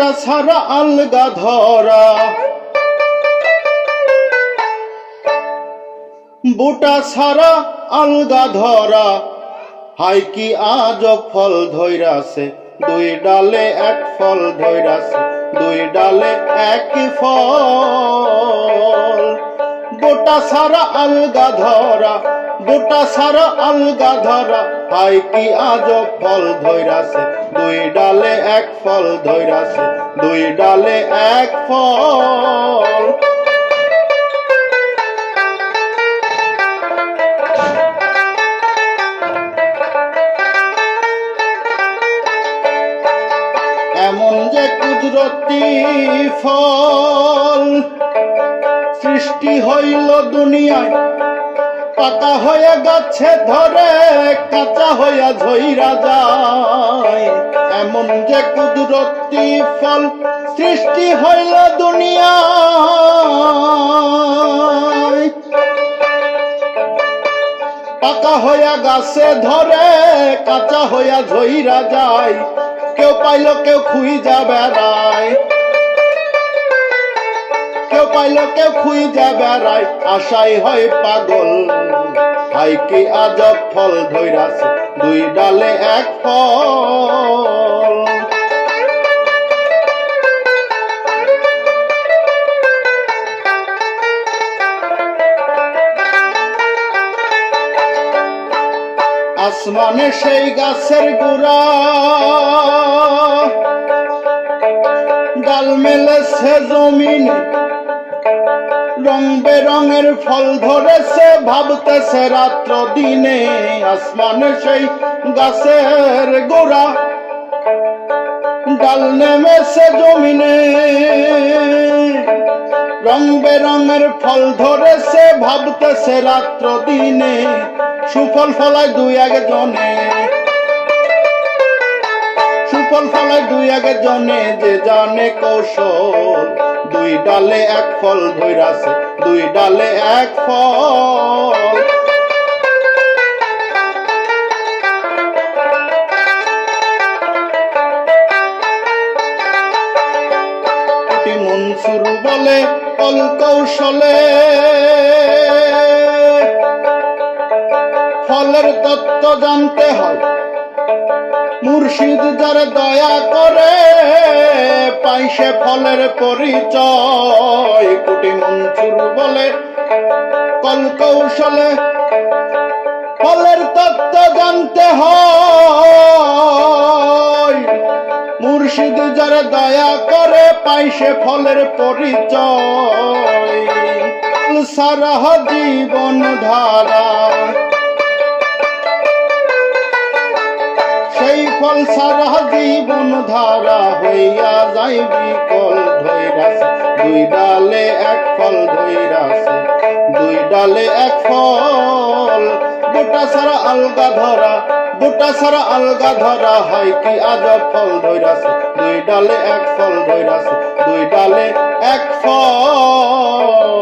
বোটা ছাড়া আলগা ধরা। বোটা ছাড়া আলগা ধরা। হাই কি আজ ফল ধৈরাছে? দুই ডালে এক ফল ধৈরাছে। দুই ডালে এক ফল। বোটা সারা আলগা ধরা। বোটা সারা আলগা ধরা। হাই কি আজ ফল ধৈরাছে? দুই ডালে এক ফল ধৈরাছে। দুই ডালে এক ফল। এমন যে কুদরতি ফল সৃষ্টি হইল দুনিয়ায় পাকা হয়ে গাছে ধরে, কাঁচা হইয়া ঝইরা যায়। এমন যে কুদরতি ফল সৃষ্টি হইল দুনিয়ায়। পাকা হইয়া গাছে ধরে, কাঁচা হইয়া ঝইরা যায়। কেউ পাইল, কেউ খুই যা বেড়ায়। কেউ পাইল কেউ খুই যা বেড়ায় আশাই হয় পাগল। হাই কি আজব ফল ধৈরাছে, দুই ডালে এক ফল। আসমানে সেই গাছের গুড়া, ডাল মেলেছে জমিন রং বেরঙের ফল ধরেছে, ভাবতেছে রাত্র দিনে আসমানে সেই গাছের গোড়া। ডাল নেমেছে জমিনে, রং বেরঙের ফল ধরেছে, ভাবতেছে রাত্র দিনে। সুফল ফলায় দুই একজনে। সুফল ফলায় দুই একজনে যে জানে কৌশল, দুই ডালে এক ফল ধৈরাছে দুই ডালে এক ফল। মনসুর বলে কল কৌশলে, ফলের তত্ত্ব জানতে হয় মুর্শিদ যার দয়া করে পাইসে ফলের পরিচয়। কুটি মনসুর বলে, কল কৌশলে ফলের তত্ত্ব জানতে হয়। মুর্শিদ যার দয়া করে পাইসে ফলের পরিচয়। সারা জীবন ধারা ফল সারা জীবন ধারা হইয়া যাইবি কল ধৈরাছে দুই ডালে এক ফল ধৈরাছে দুই ডালে এক ফল। গোটা সারা আলগা ধরা, গোটা সারা আলগা ধরা, হয় কি আজব ফল ধৈরাছে দুই ডালে এক ফল ধৈরাছে দুই ডালে এক ফল।